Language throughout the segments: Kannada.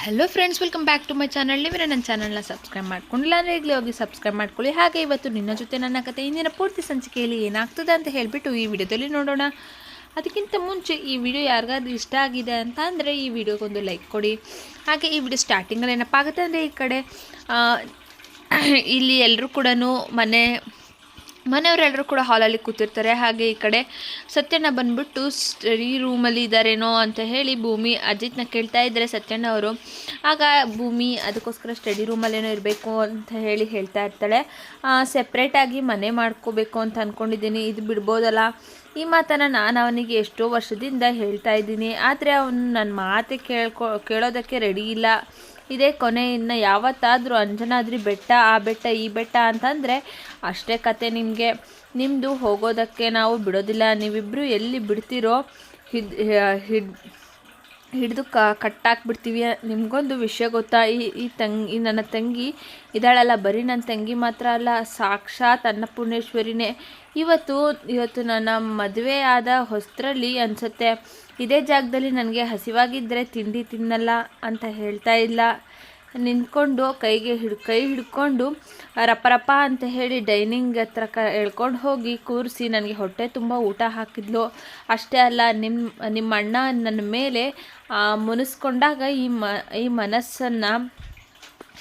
Hello friends welcome back to my channel ನೀವು ನನ್ನ ಚಾನಲ್ನ ಸಬ್ಸ್ಕ್ರೈಬ್ ಮಾಡ್ಕೊಂಡಿಲ್ಲ ಅಂದರೆ ಈಗಲೇ ಹೋಗಿ ಸಬ್ಸ್ಕ್ರೈಬ್ ಮಾಡ್ಕೊಳ್ಳಿ. ಹಾಗೆ ಇವತ್ತು ನಿನ್ನ ಜೊತೆ ನನ್ನ ಕತೆ, ಇಂದಿನ ಪೂರ್ತಿ ಸಂಚಿಕೆಯಲ್ಲಿ ಏನಾಗ್ತದೆ ಅಂತ ಹೇಳಿಬಿಟ್ಟು ಈ ವಿಡಿಯೋದಲ್ಲಿ ನೋಡೋಣ. ಅದಕ್ಕಿಂತ ಮುಂಚೆ ಈ ವಿಡಿಯೋ ಯಾರಿಗಾದ್ರೂ ಇಷ್ಟ ಆಗಿದೆ ಅಂತ ಅಂದರೆ ಈ ವಿಡಿಯೋಗೊಂದು ಲೈಕ್ ಕೊಡಿ. ಹಾಗೆ ಈ ವಿಡಿಯೋ ಸ್ಟಾರ್ಟಿಂಗಲ್ಲಿ ಏನಪ್ಪ ಆಗುತ್ತೆ ಅಂದರೆ ಈ ಕಡೆ ಇಲ್ಲಿ ಎಲ್ಲರೂ ಕೂಡ ಮನೆ ಮನೆಯವರೆಲ್ಲರೂ ಕೂಡ ಹಾಲಲ್ಲಿ ಕೂತಿರ್ತಾರೆ. ಹಾಗೆ ಈ ಕಡೆ ಸತ್ಯಣ್ಣ ಬಂದ್ಬಿಟ್ಟು ಸ್ಟಡಿ ರೂಮಲ್ಲಿ ಇದ್ದಾರೇನೋ ಅಂತ ಹೇಳಿ ಭೂಮಿ ಅಜಿತ್ನ ಕೇಳ್ತಾ ಇದ್ದಾರೆ ಸತ್ಯಣ್ಣ ಅವರು, ಆಗ ಭೂಮಿ ಅದಕ್ಕೋಸ್ಕರ ಸ್ಟಡಿ ರೂಮಲ್ಲೇನೋ ಇರಬೇಕು ಅಂತ ಹೇಳಿ ಹೇಳ್ತಾ ಇರ್ತಾಳೆ. ಸೆಪ್ರೇಟಾಗಿ ಮನೆ ಮಾಡ್ಕೋಬೇಕು ಅಂತ ಅಂದ್ಕೊಂಡಿದ್ದೀನಿ ಇದು ಬಿಡ್ಬೋದಲ್ಲ? ಈ ಮಾತನ್ನು ನಾನು ಅವನಿಗೆ ಎಷ್ಟೋ ವರ್ಷದಿಂದ ಹೇಳ್ತಾ ಇದ್ದೀನಿ. ಆದರೆ ಅವನು ನನ್ನ ಮಾತೆ ಕೇಳ್ಕೊ, ಕೇಳೋದಕ್ಕೆ ರೆಡಿ ಇಲ್ಲ. ಇದೇ ಕೊನೆ ಯಾವತ್ತಾದರೂ ಅಂಜನಾದ್ರಿ ಬೆಟ್ಟ, ಆ ಬೆಟ್ಟ, ಈ ಬೆಟ್ಟ ಅಂತಂದರೆ ಅಷ್ಟೇ ಕತೆ ನಿಮಗೆ. ನಿಮ್ಮದು ಹೋಗೋದಕ್ಕೆ ನಾವು ಬಿಡೋದಿಲ್ಲ. ನೀವಿಬ್ಬರು ಎಲ್ಲಿ ಬಿಡ್ತೀರೋ ಹಿಡ್ ಹಿಡ್ ಹಿಡಿದು ಕ, ಕಟ್ಟಾಕ್ಬಿಡ್ತೀವಿ. ನಿಮಗೊಂದು ವಿಷಯ ಗೊತ್ತಾ? ಈ ಈ ತಂಗಿ ನನ್ನ ತಂಗಿ ಇದ್ದಾಳಲ್ಲ, ಬರೀ ನನ್ನ ತಂಗಿ ಮಾತ್ರ ಅಲ್ಲ, ಸಾಕ್ಷಾತ್ ಅನ್ನಪೂರ್ಣೇಶ್ವರಿನೇ. ಇವತ್ತು ಇವತ್ತು ನನ್ನ ಮದುವೆ ಆದ ಹೊಸರಲ್ಲಿ ಅನಿಸುತ್ತೆ, ಇದೇ ಜಾಗದಲ್ಲಿ ನನಗೆ ಹಸಿವಾಗಿದ್ದರೆ ತಿಂಡಿ ತಿನ್ನಲ್ಲ ಅಂತ ಹೇಳ್ತಾ ಇಲ್ಲ. ನಿಂತ್ಕೊಂಡು ಕೈಗೆ ಹಿಡ್, ಕೈ ಹಿಡ್ಕೊಂಡು ರಪ್ಪ ಅಂತ ಹೇಳಿ ಡೈನಿಂಗ್ ಹತ್ರ ಕ, ಎಳ್ಕೊಂಡು ಹೋಗಿ ಕೂರಿಸಿ ನನಗೆ ಹೊಟ್ಟೆ ತುಂಬ ಊಟ ಹಾಕಿದ್ಲು. ಅಷ್ಟೇ ಅಲ್ಲ ನಿಮ್ಮ ನಿಮ್ಮ ಅಣ್ಣ ನನ್ನ ಮೇಲೆ ಮುನಿಸ್ಕೊಂಡಾಗ ಈ ಮ, ಈ ಮನಸ್ಸನ್ನು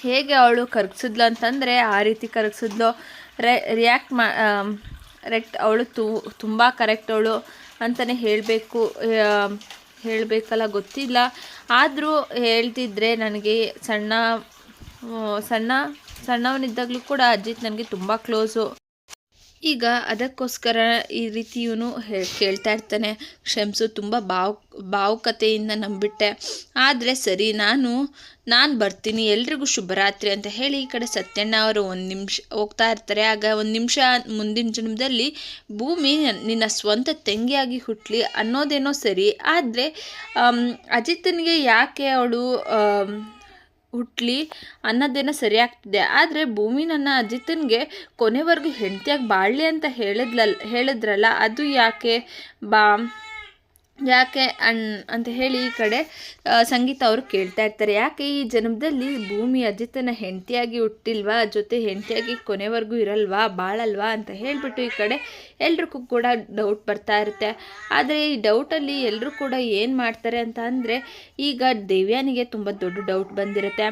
ಹೇಗೆ ಅವಳು ಕರಗಿಸಿದ್ಲು ಅಂತಂದರೆ ಆ ರೀತಿ ಕರಗಿಸಿದ್ಲು. ರಿಯಾಕ್ಟ್ ಮಾ ರೆಕ್ಟ್ ಅವಳು ತುಂಬ ಕರೆಕ್ಟ್ ಅವಳು ಅಂತಲೇ ಹೇಳಬೇಕು. ಹೇಳಬೇಕಲ್ಲ ಗೊತ್ತಿಲ್ಲ. ಆದರೂ ಹೇಳ್ತಿದ್ರೆ ನನಗೆ ಸಣ್ಣ ಸಣ್ಣ ಸಣ್ಣವನಿದ್ದಾಗಲೂ ಕೂಡ ಅಜಿತ್ ನನಗೆ ತುಂಬ ಕ್ಲೋಸು ಈಗ ಅದಕ್ಕೋಸ್ಕರ ಈ ರೀತಿ ಇವನು ಹೇ, ಕೇಳ್ತಾ ಇರ್ತಾನೆ. ಕ್ಷಮಿಸು ತುಂಬ ಭಾವ್ ಭಾವುಕತೆಯಿಂದ ನಂಬಿಟ್ಟೆ. ಆದರೆ ಸರಿ, ನಾನು ನಾನು ಬರ್ತೀನಿ, ಎಲ್ರಿಗೂ ಶುಭರಾತ್ರಿ ಅಂತ ಹೇಳಿ ಈ ಕಡೆ ಸತ್ಯಣ್ಣ ಅವರು ಒಂದು ನಿಮಿಷ ಹೋಗ್ತಾ ಇರ್ತಾರೆ. ಆಗ ಒಂದು ನಿಮಿಷ ಮುಂದಿನ ಜನ್ಮದಲ್ಲಿ ಭೂಮಿ ನಿನ್ನ ಸ್ವಂತ ತೆಂಗಿಯಾಗಿ ಹುಟ್ಟಲಿ ಅನ್ನೋದೇನೋ ಸರಿ. ಆದರೆ ಅಜಿತನಿಗೆ ಯಾಕೆ ಅವಳು ಹುಟ್ಲಿ ಅನ್ನೋದೇನೋ ಸರಿಯಾಗ್ತಿದೆ. ಆದರೆ ಭೂಮಿ ನನ್ನ ಅಜಿತನಿಗೆ ಕೊನೆವರೆಗೂ ಹೆಂಡತಿಯಾಗಿ ಬಾಳಲಿ ಅಂತ ಹೇಳಿದ್ಲಲ್, ಹೇಳಿದ್ರಲ್ಲ, ಅದು ಯಾಕೆ? ಬಾ ಯಾಕೆ ಅನ್, ಅಂತ ಹೇಳಿ ಈ ಕಡೆ ಸಂಗೀತ ಅವರು ಕೇಳ್ತಾ ಇರ್ತಾರೆ. ಯಾಕೆ ಈ ಜನ್ಮದಲ್ಲಿ ಭೂಮಿ ಅಜಿತನ ಹೆಂಡತಿಯಾಗಿ ಹುಟ್ಟಿಲ್ವಾ, ಜೊತೆ ಹೆಂಡತಿಯಾಗಿ ಕೊನೆವರೆಗೂ ಇರಲ್ವಾ, ಬಾಳಲ್ವಾ ಅಂತ ಹೇಳಿಬಿಟ್ಟು ಈ ಕಡೆ ಎಲ್ರಿಗೂ ಕೂಡ ಡೌಟ್ ಬರ್ತಾ ಇರುತ್ತೆ. ಆದರೆ ಈ ಡೌಟಲ್ಲಿ ಎಲ್ಲರೂ ಕೂಡ ಏನು ಮಾಡ್ತಾರೆ ಅಂತ ಅಂದರೆ, ಈಗ ದೇವ್ಯಾನಿಗೆ ತುಂಬ ದೊಡ್ಡ ಡೌಟ್ ಬಂದಿರುತ್ತೆ.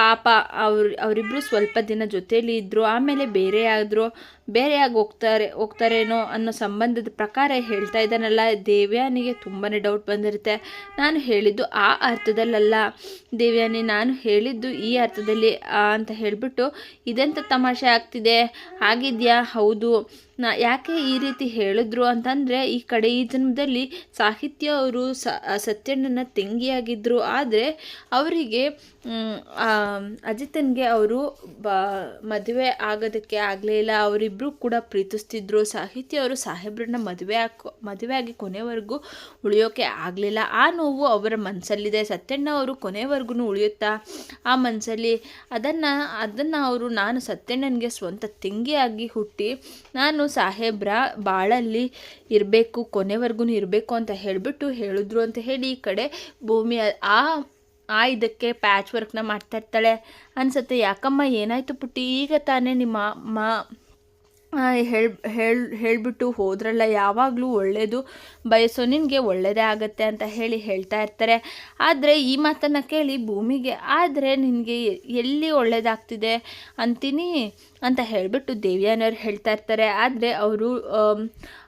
ಪಾಪ ಅವ್ರು ಅವರಿಬ್ಬರು ಸ್ವಲ್ಪ ದಿನ ಜೊತೆಯಲ್ಲಿ ಇದ್ದರು ಆಮೇಲೆ ಬೇರೆ ಆದರು ಬೇರೆಯಾಗಿ ಹೋಗ್ತಾರೆ, ಹೋಗ್ತಾರೇನೋ ಅನ್ನೋ ಸಂಬಂಧದ ಪ್ರಕಾರ ಹೇಳ್ತಾ ಇದ್ದಾನಲ್ಲ. ದೇವ್ಯಾನಿಗೆ ತುಂಬಾ ಡೌಟ್ ಬಂದಿರುತ್ತೆ. ನಾನು ಹೇಳಿದ್ದು ಆ ಅರ್ಥದಲ್ಲಲ್ಲ. ದೇವ್ಯಾನಿ, ನಾನು ಹೇಳಿದ್ದು ಈ ಅರ್ಥದಲ್ಲಿ ಅಂತ ಹೇಳಿಬಿಟ್ಟು ಇದೆಂಥ ತಮಾಷೆ ಆಗ್ತಿದೆ? ಆಗಿದೆಯಾ ಹೌದು. ನಾ ಯಾಕೆ ಈ ರೀತಿ ಹೇಳಿದ್ರು ಅಂತಂದರೆ, ಈ ಕಡೆ ಈ ಜನ್ಮದಲ್ಲಿ ಸಾಹಿತ್ಯ ಅವರು ಸತ್ಯಣ್ಣನ ತಂಗಿಯಾಗಿದ್ದರು ಆದರೆ ಅವರಿಗೆ ಅಜಿತನ್ಗೆ ಅವರು ಬ, ಮದುವೆ ಆಗೋದಕ್ಕೆ ಆಗಲೇ ಇಲ್ಲ. ಅವರಿಬ್ಬರು ಕೂಡ ಪ್ರೀತಿಸ್ತಿದ್ರು. ಸಾಹಿತ್ಯ ಅವರು ಸಾಹೇಬ್ರನ್ನ ಮದುವೆ ಹಾಕೋ, ಮದುವೆ ಆಗಿ ಕೊನೆವರೆಗೂ ಉಳಿಯೋಕೆ ಆಗಲಿಲ್ಲ ಆ ನೋವು ಅವರ ಮನಸ್ಸಲ್ಲಿದೆ ಸತ್ಯಣ್ಣ ಅವರು ಕೊನೆವರೆಗೂ ಉಳಿಯುತ್ತಾ? ಆ ಮನಸ್ಸಲ್ಲಿ ಅದನ್ನು ಅದನ್ನು ಅವರು, ನಾನು ಸತ್ಯಣ್ಣನಿಗೆ ಸ್ವಂತ ತಂಗಿಯಾಗಿ ಹುಟ್ಟಿ, ನಾನು ಸಾಹೇಬ್ರ ಬಾಳಲ್ಲಿ ಇರಬೇಕು ಕೊನೆವರೆಗೂ ಇರಬೇಕು ಅಂತ ಹೇಳಿಬಿಟ್ಟು ಹೇಳಿದ್ರು ಅಂತ ಹೇಳಿ ಈ ಕಡೆ ಭೂಮಿ ಆ ಆ ಇದಕ್ಕೆ ಪ್ಯಾಚ್ ವರ್ಕ್ನ ಮಾಡ್ತಾ ಇರ್ತಾಳೆ. ಅನ್ಸುತ್ತೆ, ಯಾಕಮ್ಮ ಏನಾಯಿತು ಪುಟ್ಟಿ? ಈಗ ತಾನೇ ನಿಮ್ಮ ಮಾ ಹೇಳಿ ಹೇಳಿ, ಹೇಳಿಬಿಟ್ಟು ಹೋದ್ರಲ್ಲ, ಯಾವಾಗಲೂ ಒಳ್ಳೆಯದು ಬಯಸೋ ನಿನಗೆ ಒಳ್ಳೆಯದೇ ಆಗುತ್ತೆ ಅಂತ ಹೇಳಿ ಹೇಳ್ತಾ ಇರ್ತಾರೆ. ಆದರೆ ಈ ಮಾತನ್ನು ಕೇಳಿ ಭೂಮಿಗೆ, ಆದರೆ ನಿನಗೆ ಎಲ್ಲಿ ಒಳ್ಳೆಯದಾಗ್ತಿದೆ ಅಂತೀನಿ? ಅಂತ ಹೇಳಿಬಿಟ್ಟು ದೇವ್ಯಾನವ್ರು ಹೇಳ್ತಾ ಇರ್ತಾರೆ. ಆದರೆ ಅವರು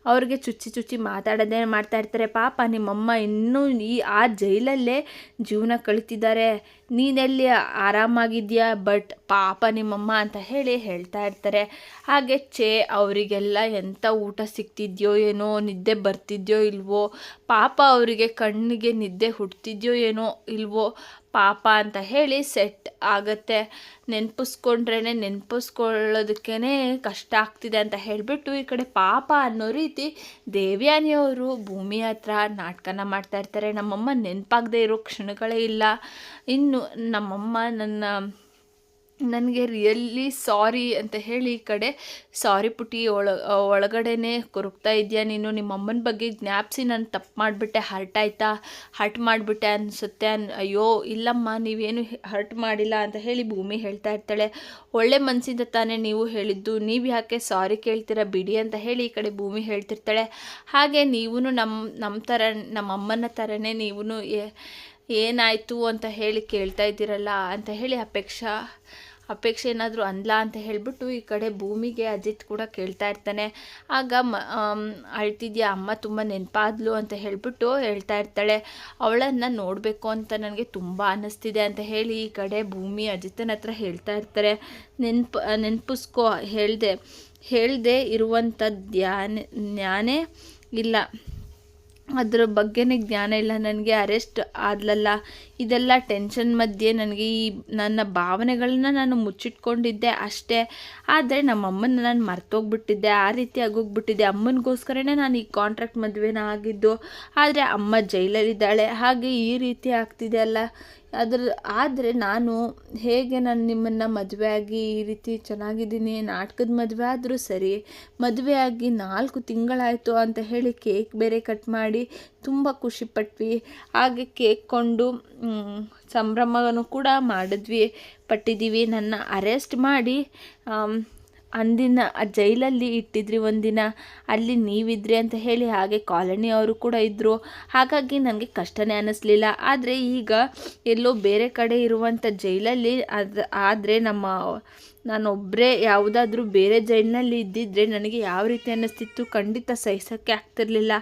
ಅವ್ರಿಗೆ ಚುಚ್ಚಿ ಚುಚ್ಚಿ ಮಾತಾಡೋದೇ ಮಾಡ್ತಾ ಇರ್ತಾರೆ. ಪಾಪ ನಿಮ್ಮಮ್ಮ ಇನ್ನೂ ಈ, ಆ ಜೈಲಲ್ಲೇ ಜೀವನ ಕಳಿತಿದ್ದಾರೆ. ನೀನೆಲ್ಲಿ ಆರಾಮಾಗಿದ್ಯಾ ಬಟ್ ಪಾಪ ನಿಮ್ಮಮ್ಮ ಅಂತ ಹೇಳಿ ಹೇಳ್ತಾ ಇರ್ತಾರೆ. ಹಾಗೆ ಚೇ ಅವರಿಗೆಲ್ಲ ಎಂಥ ಊಟ ಸಿಗ್ತಿದ್ಯೋ ಏನೋ, ನಿದ್ದೆ ಬರ್ತಿದ್ಯೋ ಇಲ್ವೋ? ಪಾಪ ಅವರಿಗೆ ಕಣ್ಣಿಗೆ ನಿದ್ದೆ ಹುಟ್ಟಿದ್ಯೋ ಏನೋ ಇಲ್ವೋ? ಪಾಪ ಅಂತ ಹೇಳಿ ಸೆಟ್ ಆಗತ್ತೆ. ನೆನಪಿಸ್ಕೊಂಡ್ರೇ ನೆನಪಿಸ್ಕೊಳ್ಳೋದಕ್ಕೇ ಕಷ್ಟ ಆಗ್ತಿದೆ ಅಂತ ಹೇಳಿಬಿಟ್ಟು ಈ ಕಡೆ ಪಾಪ ಅನ್ನೋ ರೀತಿ ದೇವ್ಯಾನಿಯವರು ಭೂಮಿ ಹತ್ರ ನಾಟಕನ ಮಾಡ್ತಾ ಇರ್ತಾರೆ. ನಮ್ಮಮ್ಮ ನೆನಪಾಗದೇ ಇರೋ ಕ್ಷಣಗಳೇ ಇಲ್ಲ. ಇನ್ನು ನಮ್ಮಮ್ಮ ನನ್ನ ನನಗೆ ರಿಯಲ್ಲಿ ಸಾರಿ ಅಂತ ಹೇಳಿ ಈ ಕಡೆ ಸಾರಿ ಪುಟಿ ಒಳ, ಒಳಗಡೆನೆ ಕೊರಗ್ತಾ ಇದೆಯಾ ನೀನು? ನಿಮ್ಮ ಅಮ್ಮನ ಬಗ್ಗೆ ಜ್ಞಾಪಿಸಿ ನಾನು ತಪ್ಪು ಮಾಡಿಬಿಟ್ಟೆ ಹರ್ಟ್ ಆಯ್ತಾ? ಹರ್ಟ್ ಮಾಡಿಬಿಟ್ಟೆ ಅನಿಸುತ್ತೆ ಅನ್, ಅಯ್ಯೋ, ಇಲ್ಲಮ್ಮ, ನೀವೇನು ಹರ್ಟ್ ಮಾಡಿಲ್ಲ ಅಂತ ಹೇಳಿ ಭೂಮಿ ಹೇಳ್ತಾ ಇರ್ತಾಳೆ. ಒಳ್ಳೆ ಮನಸ್ಸಿಂದ ತಾನೇ ನೀವು ಹೇಳಿದ್ದು. ನೀವು ಯಾಕೆ ಸಾರಿ ಕೇಳ್ತೀರಾ ಬಿಡಿ ಅಂತ ಹೇಳಿ ಈ ಕಡೆ ಭೂಮಿ ಹೇಳ್ತಿರ್ತಾಳೆ. ಹಾಗೆ ನೀವೂ ನಮ್ಮ ನಮ್ಮ ಥರ ನಮ್ಮ ಅಮ್ಮನ ಥರನೇ ನೀವು ಏನಾಯಿತು ಅಂತ ಹೇಳಿ ಕೇಳ್ತಾ ಇದ್ದೀರಲ್ಲ ಅಂತ ಹೇಳಿ ಅಪೇಕ್ಷಾ ಅಪೇಕ್ಷೆ ಏನಾದರೂ ಅನ್ಲ ಅಂತ ಹೇಳಿಬಿಟ್ಟು ಈ ಕಡೆ ಭೂಮಿಗೆ ಅಜಿತ್ ಕೂಡ ಕೇಳ್ತಾ ಇರ್ತಾನೆ. ಆಗ ಮ ಅಳ್ತಿದ್ಯಾ, ಅಮ್ಮ ತುಂಬ ನೆನಪಾದ್ಲು ಅಂತ ಹೇಳಿಬಿಟ್ಟು ಹೇಳ್ತಾ ಇರ್ತಾಳೆ. ಅವಳನ್ನು ನೋಡಬೇಕು ಅಂತ ನನಗೆ ತುಂಬ ಅನ್ನಿಸ್ತಿದೆ ಅಂತ ಹೇಳಿ ಈ ಕಡೆ ಭೂಮಿ ಅಜಿತನ ಹತ್ರ ಹೇಳ್ತಾ ಇರ್ತಾರೆ. ನೆನ್ಪು, ನೆನಪಿಸ್ಕೋ, ಹೇಳಿದೆ, ಹೇಳದೆ ಇರುವಂಥ ಧ್ಯಾನ ಜ್ಞಾನೇ ಇಲ್ಲ. ಅದ್ರ ಬಗ್ಗೆನೇ ಜ್ಞಾನ ಇಲ್ಲ. ನನಗೆ ಅರೆಸ್ಟ್ ಆದ್ಲಲ್ಲ. ಇದೆಲ್ಲ ಟೆನ್ಷನ್ ಮಧ್ಯೆ ನನಗೆ ಈ ನನ್ನ ಭಾವನೆಗಳನ್ನ ನಾನು ಮುಚ್ಚಿಟ್ಕೊಂಡಿದ್ದೆ ಅಷ್ಟೇ. ಆದರೆ ನಮ್ಮ ಅಮ್ಮನ ನಾನು ಮರ್ತೋಗ್ಬಿಟ್ಟಿದ್ದೆ. ಆ ರೀತಿ ಆಗೋಗ್ಬಿಟ್ಟಿದ್ದೆ ಅಮ್ಮನಿಗೋಸ್ಕರನೇ ನಾನು ಈ ಕಾಂಟ್ರಾಕ್ಟ್ ಮದುವೆನ ಆಗಿದ್ದು. ಆದರೆ ಅಮ್ಮ ಜೈಲಲ್ಲಿದ್ದಾಳೆ. ಹಾಗೆ ಈ ರೀತಿ ಆಗ್ತಿದೆ ಅಲ್ಲ. ಅದ್ರ, ಆದರೆ ನಾನು ಹೇಗೆ ನಾನು ನಿಮ್ಮನ್ನು ಮದುವೆ ಆಗಿ ಈ ರೀತಿ ಚೆನ್ನಾಗಿದ್ದೀನಿ, ನಾಟಕದ ಮದುವೆ ಆದರೂ ಸರಿ, ಮದುವೆ ಆಗಿ ನಾಲ್ಕು ತಿಂಗಳಾಯಿತು ಅಂತ ಹೇಳಿ ಕೇಕ್ ಬೇರೆ ಕಟ್ ಮಾಡಿ ತುಂಬ ಖುಷಿಪಟ್ವಿ ಹಾಗೆ ಕೇಕ್ ಕೊಂಡು ಸಂಭ್ರಮವನ್ನು ಕೂಡ ಮಾಡಿದ್ವಿ, ಪಟ್ಟಿದ್ದೀವಿ. ನನ್ನ ಅರೆಸ್ಟ್ ಮಾಡಿ ಅಂದಿನ ಆ ಜೈಲಲ್ಲಿ ಇಟ್ಟಿದ್ರಿ ಒಂದಿನ, ಅಲ್ಲಿ ನೀವಿದ್ರಿ ಅಂತ ಹೇಳಿ ಹಾಗೆ ಕಾಲೋನಿಯವರು ಕೂಡ ಇದ್ದರು ಹಾಗಾಗಿ ನನಗೆ ಕಷ್ಟನೇ ಅನ್ನಿಸ್ಲಿಲ್ಲ ಆದರೆ ಈಗ ಎಲ್ಲೋ ಬೇರೆ ಕಡೆ ಇರುವಂಥ ಜೈಲಲ್ಲಿ ಅದು, ಆದರೆ ನಮ್ಮ ನಾನೊಬ್ಬರೇ ಯಾವುದಾದ್ರೂ ಬೇರೆ ಜೈಲಿನಲ್ಲಿ ಇದ್ದಿದ್ದರೆ ನನಗೆ ಯಾವ ರೀತಿ ಅನ್ನಿಸ್ತಿತ್ತು ಖಂಡಿತ ಸಹಿಸೋಕ್ಕೆ ಆಗ್ತಿರ್ಲಿಲ್ಲ.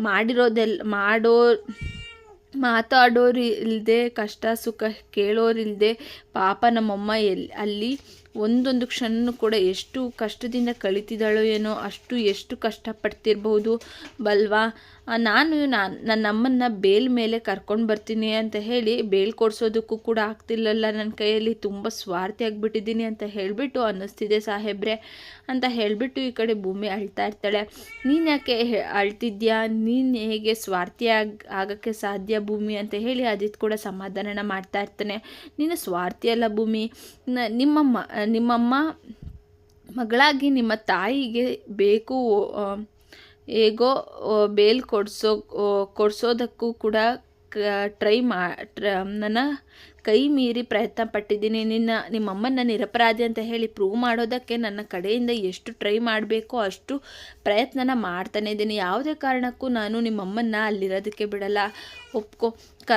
ಮಾಡಿರೋದೆಲ್ಲ ಮಾಡೋ ಮಾತಾಡೋರು ಇಲ್ಲದೆ ಕಷ್ಟ ಸುಖ ಕೇಳೋರಿಲ್ಲದೆ ಪಾಪ ನಮ್ಮಮ್ಮ ಎಲ್ಲಿ ಅಲ್ಲಿ ಒಂದೊಂದು ಕ್ಷಣನೂ ಕೂಡ ಎಷ್ಟು ಕಷ್ಟದಿಂದ ಕಳೀತಿದ್ದಾಳೋ ಏನೋ ಅಷ್ಟು ಎಷ್ಟು ಕಷ್ಟಪಡ್ತಿರ್ಬೋದು. ಬಲ್ವಾ? ನಾನು ನಾನು ನನ್ನ ಅಮ್ಮನ್ನ ಬೇಲ್ ಮೇಲೆ ಕರ್ಕೊಂಡು ಬರ್ತೀನಿ ಅಂತ ಹೇಳಿ ಬೇಲ್ ಕೊಡಿಸೋದಕ್ಕೂ ಕೂಡ ಆಗ್ತಿಲ್ಲಲ್ಲ ನನ್ನ ಕೈಯಲ್ಲಿ. ತುಂಬ ಸ್ವಾರ್ಥಿ ಆಗಿಬಿಟ್ಟಿದ್ದೀನಿ ಅಂತ ಹೇಳಿಬಿಟ್ಟು ಅನ್ನಿಸ್ತಿದೆ ಸಾಹೇಬ್ರೆ. ಅಂತ ಹೇಳಿಬಿಟ್ಟು ಈ ಕಡೆ ಭೂಮಿ ಅಳ್ತಾ ಇರ್ತಾಳೆ. ನೀನು ಯಾಕೆ ಅಳ್ತಿದ್ಯಾ? ನೀನು ಹೇಗೆ ಸ್ವಾರ್ಥಿ ಆಗ, ಆಗೋಕ್ಕೆ ಸಾಧ್ಯ ಭೂಮಿ ಅಂತ ಹೇಳಿ ಅದಿತ್ ಕೂಡ ಸಮಾಧಾನನ ಮಾಡ್ತಾ ಇರ್ತಾನೆ. ನೀನು ಸ್ವಾರ್ಥಿ ಅಲ್ಲ ಭೂಮಿ. ನಿಮ್ಮಮ್ಮ ನಿಮ್ಮಮ್ಮ ಮಗಳಾಗಿ ನಿಮ್ಮ ತಾಯಿಗೆ ಬೇಕು ಹೇಗೋ ಬೇಲ್ ಕೊಡಿಸೋ ಕೊಡಿಸೋದಕ್ಕೂ ಕೂಡ ಟ್ರೈ ಮಾ ನನ್ನ ಕೈ ಮೀರಿ ಪ್ರಯತ್ನ ಪಟ್ಟಿದ್ದೀನಿ. ನಿನ್ನ, ನಿಮ್ಮಮ್ಮನ ನಿರಪರಾಧಿ ಅಂತ ಹೇಳಿ ಪ್ರೂವ್ ಮಾಡೋದಕ್ಕೆ ನನ್ನ ಕಡೆಯಿಂದ ಎಷ್ಟು ಟ್ರೈ ಮಾಡಬೇಕೋ ಅಷ್ಟು ಪ್ರಯತ್ನನ ಮಾಡ್ತಾನೆ ಇದ್ದೀನಿ. ಯಾವುದೇ ಕಾರಣಕ್ಕೂ ನಾನು ನಿಮ್ಮಮ್ಮನ್ನ ಅಲ್ಲಿರೋದಕ್ಕೆ ಬಿಡಲ್ಲ. ಒಪ್ಕೊ, ಕ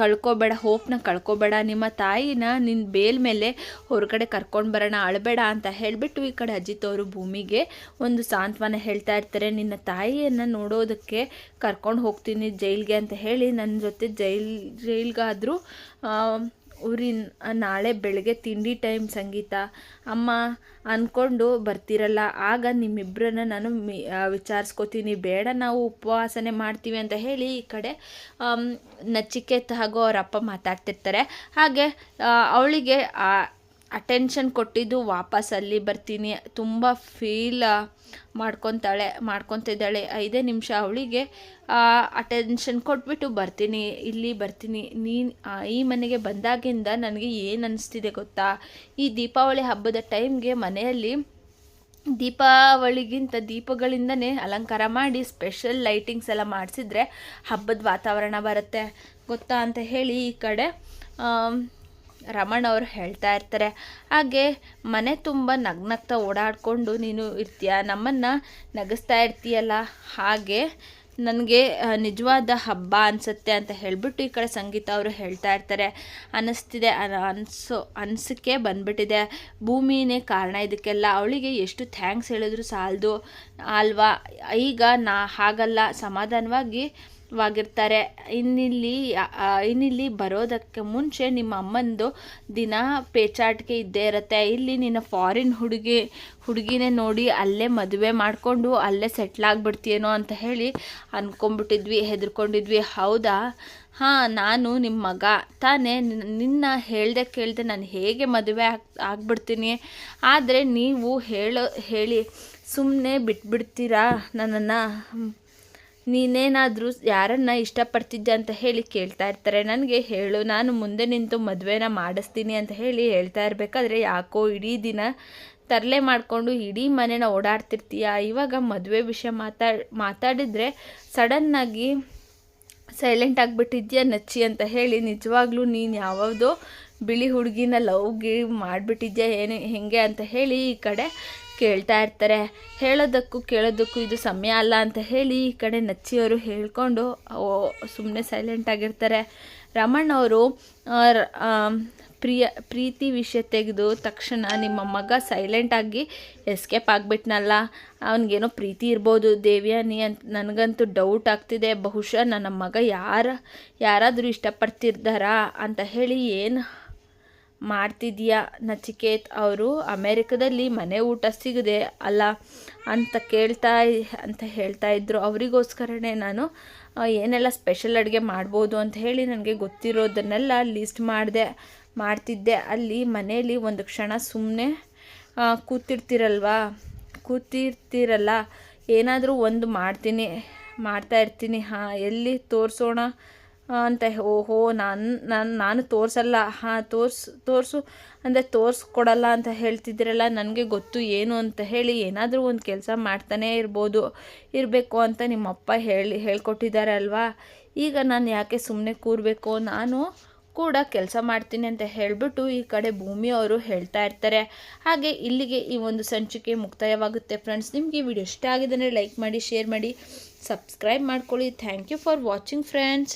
ಕಳ್ಕೊಬೇಡ, ಹೋಪ್ನ ಕಳ್ಕೊಬೇಡ, ನಿಮ್ಮ ತಾಯಿನ ನಿನ್ನ ಬೇಲ್ ಮೇಲೆ ಹೊರಗಡೆ ಕರ್ಕೊಂಡು ಬರೋಣ, ಅಳಬೇಡ ಅಂತ ಹೇಳಿಬಿಟ್ಟು ಈ ಕಡೆ ಅಜಿತ್ ಅವರು ಭೂಮಿಗೆ ಒಂದು ಸಾಂತ್ವನ ಹೇಳ್ತಾ ಇರ್ತಾರೆ. ನಿನ್ನ ತಾಯಿಯನ್ನು ನೋಡೋದಕ್ಕೆ ಕರ್ಕೊಂಡು ಹೋಗ್ತೀನಿ ಜೈಲ್ಗೆ ಅಂತ ಹೇಳಿ ನನ್ನ ಜೊತೆ ಜೈಲ್, ಜೈಲ್ಗಾದರೂ ಊರಿನ ನಾಳೆ ಬೆಳಗ್ಗೆ ತಿಂಡಿ ಟೈಮ್ ಸಂಗೀತ. ಅಮ್ಮ ಅಂದ್ಕೊಂಡು ಬರ್ತಿರಲ್ಲ, ಆಗ ನಿಮ್ಮಿಬ್ಬರನ್ನ ನಾನು ಮಿ ವಿಚಾರಿಸ್ಕೋತೀನಿ. ಬೇಡ ನಾವು ಉಪವಾಸನೆ ಮಾಡ್ತೀವಿ ಅಂತ ಹೇಳಿ ಈ ಕಡೆ ನಚಿಕೇತ್ ಹಾಗೂ ಅವರ ಅಪ್ಪ ಮಾತಾಡ್ತಿರ್ತಾರೆ. ಹಾಗೆ ಅವಳಿಗೆ ಅಟೆನ್ಷನ್ ಕೊಟ್ಟಿದ್ದು ವಾಪಸ್ ಅಲ್ಲಿ ಬರ್ತೀನಿ. ತುಂಬ ಫೀಲ್ ಮಾಡ್ಕೊತಾಳೆ, ಮಾಡ್ಕೊತಿದ್ದಾಳೆ. ಐದೇ ನಿಮಿಷ ಅವಳಿಗೆ ಅಟೆನ್ಷನ್ ಕೊಟ್ಬಿಟ್ಟು ಬರ್ತೀನಿ, ಇಲ್ಲಿ ಬರ್ತೀನಿ. ನೀನು ಈ ಮನೆಗೆ ಬಂದಾಗಿಂದ ನನಗೆ ಏನು ಅನ್ನಿಸ್ತಿದೆ ಗೊತ್ತಾ? ಈ ದೀಪಾವಳಿ ಹಬ್ಬದ ಟೈಮ್ಗೆ ಮನೆಯಲ್ಲಿ ದೀಪಾವಳಿಗಿಂತ ದೀಪಗಳಿಂದನೇ ಅಲಂಕಾರ ಮಾಡಿ ಸ್ಪೆಷಲ್ ಲೈಟಿಂಗ್ಸ್ ಎಲ್ಲ ಮಾಡಿಸಿದ್ರೆ ಹಬ್ಬದ ವಾತಾವರಣ ಬರುತ್ತೆ. ಗೊತ್ತಾ ಅಂತ ಹೇಳಿ ಈ ಕಡೆ ರಮಣ ಅವರು ಹೇಳ್ತಾ ಇರ್ತಾರೆ, ಹಾಗೆ ಮನೆ ತುಂಬ ನಗ್ನಗ್ತಾ ಓಡಾಡಿಕೊಂಡು ನೀನು ಇರ್ತೀಯ? ನಮ್ಮನ್ನು ನಗಿಸ್ತಾ ಇರ್ತೀಯಲ್ಲ? ಹಾಗೆ ನನಗೆ ನಿಜವಾದ ಹಬ್ಬ ಅನಿಸುತ್ತೆ ಅಂತ ಹೇಳಿಬಿಟ್ಟು ಈ ಕಡೆ ಸಂಗೀತ ಅವರು ಹೇಳ್ತಾ ಇರ್ತಾರೆ. ಅನ್ನಿಸ್ತಿದೆ ಅನಿಸೋ ಅನಿಸಿಕೆ ಬಂದ್ಬಿಟ್ಟಿದೆ. ಭೂಮಿನೇ ಕಾರಣ ಇದಕ್ಕೆಲ್ಲ. ಅವಳಿಗೆ ಎಷ್ಟು ಥ್ಯಾಂಕ್ಸ್ ಹೇಳಿದ್ರು ಸಾಲದು, ಅಲ್ವಾ? ಈಗ ನಾ ಹಾಗಲ್ಲ. ಸಮಾಧಾನವಾಗಿ ವಾಗಿರ್ತಾರೆ. ಇನ್ನಿಲ್ಲಿ ಇನ್ನಿಲ್ಲಿ ಬರೋದಕ್ಕೆ ಮುಂಚೆ ನಿಮ್ಮ ಅಮ್ಮಂದು ದಿನ ಪೇಚಾಟಿಕೆ ಇದ್ದೇ ಇರುತ್ತೆ. ಇಲ್ಲಿ ನಿನ್ನ ಫಾರಿನ್ ಹುಡುಗಿ, ಹುಡುಗಿನೇ ನೋಡಿ ಅಲ್ಲೇ ಮದುವೆ ಮಾಡಿಕೊಂಡು ಅಲ್ಲೇ ಸೆಟ್ಲಾಗ್ಬಿಡ್ತೀಯೇನೋ ಅಂತ ಹೇಳಿ ಅಂದ್ಕೊಂಬಿಟ್ಟಿದ್ವಿ ಹೆದರ್ಕೊಂಡಿದ್ವಿ. ಹೌದಾ? ಹಾಂ, ನಾನು ನಿಮ್ಮ ಮಗ. ತಾನೇ ನಿನ್ನ ಹೇಳ್ದೆ ಕೇಳ್ದೆ ನಾನು ಹೇಗೆ ಮದುವೆ ಆಗಿ, ಆಗ್ಬಿಡ್ತೀನಿ? ಆದರೆ ನೀವು ಹೇಳೋ, ಹೇಳಿ ಸುಮ್ಮನೆ ಬಿಟ್ಬಿಡ್ತೀರಾ ನನ್ನನ್ನು? ನೀನೇನಾದರೂ ಯಾರನ್ನ ಇಷ್ಟಪಡ್ತಿದ್ದೆ ಅಂತ ಹೇಳಿ ಕೇಳ್ತಾ ಇರ್ತಾರೆ. ನನಗೆ ಹೇಳು, ನಾನು ಮುಂದೆ ನಿಂತು ಮದುವೆನ ಮಾಡಿಸ್ತೀನಿ ಅಂತ ಹೇಳಿ ಹೇಳ್ತಾ ಇರಬೇಕಾದ್ರೆ ಯಾಕೋ ಇಡೀ ದಿನ ತರಲೆ ಮಾಡಿಕೊಂಡು ಇಡೀ ಮನೇನ ಓಡಾಡ್ತಿರ್ತೀಯ? ಇವಾಗ ಮದುವೆ ವಿಷಯ ಮಾತಾ, ಮಾತಾಡಿದರೆ ಸಡನ್ನಾಗಿ ಸೈಲೆಂಟ್ ಆಗಿಬಿಟ್ಟಿದ್ಯಾ ನಚ್ಚಿ ಅಂತ ಹೇಳಿ ನಿಜವಾಗ್ಲೂ ನೀನು ಯಾವ್ದೋ ಬಿಳಿ ಹುಡುಗಿನ ಲವ್ಗೆ ಮಾಡಿಬಿಟ್ಟಿದ್ಯಾ ಏನು, ಹೇಗೆ ಅಂತ ಹೇಳಿ ಈ ಕಡೆ ಕೇಳ್ತಾ ಇರ್ತಾರೆ. ಹೇಳೋದಕ್ಕೂ ಕೇಳೋದಕ್ಕೂ ಇದು ಸಮಯ ಅಲ್ಲ ಅಂತ ಹೇಳಿ ಈ ಕಡೆ ನಚ್ಚಿಯವರು ಹೇಳ್ಕೊಂಡು ಸುಮ್ಮನೆ ಸೈಲೆಂಟ್ ಆಗಿರ್ತಾರೆ. ರಮಣ್ಣವರು ಪ್ರಿಯ, ಪ್ರೀತಿ ವಿಷಯ ತೆಗೆದು ತಕ್ಷಣ ನಿಮ್ಮ ಮಗ ಸೈಲೆಂಟ್ ಆಗಿ ಎಸ್ಕೇಪ್ ಆಗಿಬಿಟ್ನಲ್ಲ. ಅವನಿಗೇನೋ ಪ್ರೀತಿ ಇರ್ಬೋದು. ದೇವ್ಯಾನಿ ಅಂತ ನನಗಂತೂ ಡೌಟ್ ಆಗ್ತಿದೆ. ಬಹುಶಃ ನನ್ನ ಮಗ ಯಾರ, ಯಾರಾದರೂ ಇಷ್ಟಪಡ್ತಿರ್ತಾರಾ ಅಂತ ಹೇಳಿ ಏನು ಮಾಡ್ತಿದ್ಯಾ ನಚಿಕೇತ್ ಅವರು? ಅಮೇರಿಕದಲ್ಲಿ ಮನೆ ಊಟ ಸಿಗದೆ ಅಲ್ಲ ಅಂತ ಕೇಳ್ತಾ ಅಂತ ಹೇಳ್ತಾ ಇದ್ದರು ಅವರಿಗೋಸ್ಕರನೇ ನಾನು ಏನೆಲ್ಲ ಸ್ಪೆಷಲ್ ಅಡುಗೆ ಮಾಡ್ಬೋದು ಅಂತ ಹೇಳಿ ನನಗೆ ಗೊತ್ತಿರೋದನ್ನೆಲ್ಲ ಲಿಸ್ಟ್ ಮಾಡಿದೆ, ಮಾಡ್ತಿದ್ದೆ. ಅಲ್ಲಿ ಮನೆಯಲ್ಲಿ ಒಂದು ಕ್ಷಣ ಸುಮ್ಮನೆ ಕೂತಿರ್ತಿರಲ್ವಾ? ಕೂತಿರ್ತಿರಲ್ಲ, ಏನಾದರೂ ಒಂದು ಮಾಡ್ತೀನಿ, ಮಾಡ್ತಾ ಇರ್ತೀನಿ. ಹಾಂ, ಎಲ್ಲಿ ತೋರಿಸೋಣ? ಅಂತ ಓಹೋ, ನಾನು ನಾನು ನಾನು ತೋರಿಸಲ್ಲ. ಹಾಂ, ತೋರ್ಸು, ತೋರಿಸು. ಅಂದರೆ ತೋರಿಸ್ಕೊಡಲ್ಲ ಅಂತ ಹೇಳ್ತಿದ್ದೀರಲ್ಲ, ನನಗೆ ಗೊತ್ತು ಏನು ಅಂತ ಹೇಳಿ ಏನಾದರೂ ಒಂದು ಕೆಲಸ ಮಾಡ್ತಾನೇ ಇರ್ಬೋದು. ಇರಬೇಕು ಅಂತ ನಿಮ್ಮಪ್ಪ ಹೇಳಿ, ಹೇಳ್ಕೊಟ್ಟಿದ್ದಾರೆ ಅಲ್ವಾ? ಈಗ ನಾನು ಯಾಕೆ ಸುಮ್ಮನೆ ಕೂರಬೇಕು? ನಾನು ಕೂಡ ಕೆಲಸ ಮಾಡ್ತೀನಿ ಅಂತ ಹೇಳಿಬಿಟ್ಟು ಈ ಕಡೆ ಭೂಮಿಯವರು ಹೇಳ್ತಾ ಇರ್ತಾರೆ. ಹಾಗೆ ಇಲ್ಲಿಗೆ ಈ ಒಂದು ಸಂಚಿಕೆ ಮುಕ್ತಾಯವಾಗುತ್ತೆ ಫ್ರೆಂಡ್ಸ್ ನಿಮಗೆ ವಿಡಿಯೋ ಇಷ್ಟ ಆಗಿದ್ದರೆ ಲೈಕ್ ಮಾಡಿ ಶೇರ್ ಮಾಡಿ ಸಬ್ಸ್ಕ್ರೈಬ್ ಮಾಡ್ಕೊಳ್ಳಿ. Thank you for watching friends